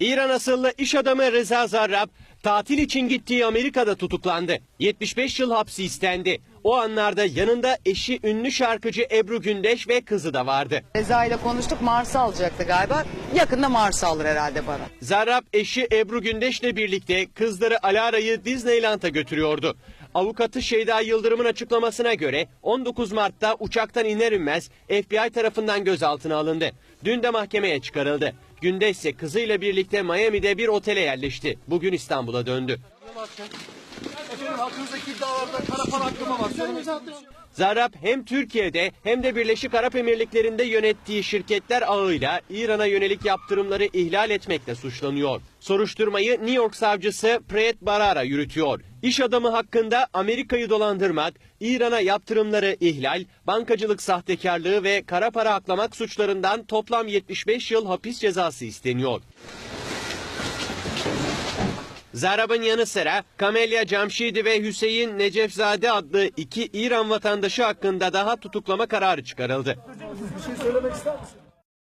İran asıllı iş adamı Reza Zarrab tatil için gittiği Amerika'da tutuklandı. 75 yıl hapsi istendi. O anlarda yanında eşi ünlü şarkıcı Ebru Gündeş ve kızı da vardı. Reza ile konuştuk Mars'ı alacaktı galiba. Yakında Mars'ı alır herhalde bana. Zarrab eşi Ebru Gündeş'le birlikte kızları Alara'yı Disneyland'a götürüyordu. Avukatı Şeyda Yıldırım'ın açıklamasına göre 19 Mart'ta uçaktan iner inmez FBI tarafından gözaltına alındı. Dün de mahkemeye çıkarıldı. Gündeş ise kızıyla birlikte Miami'de bir otele yerleşti. Bugün İstanbul'a döndü. Efendim hakkınızdaki iddialarda kara para hakkıma var. Zarrab hem Türkiye'de hem de Birleşik Arap Emirlikleri'nde yönettiği şirketler ağıyla İran'a yönelik yaptırımları ihlal etmekle suçlanıyor. Soruşturmayı New York savcısı Preet Barara yürütüyor. İş adamı hakkında Amerika'yı dolandırmak, İran'a yaptırımları ihlal, bankacılık sahtekarlığı ve kara para aklamak suçlarından toplam 75 yıl hapis cezası isteniyor. Zarab'ın yanı sıra Kamelya Camşidi ve Hüseyin Necefzade adlı iki İran vatandaşı hakkında daha tutuklama kararı çıkarıldı. bir şey söylemek ister misin?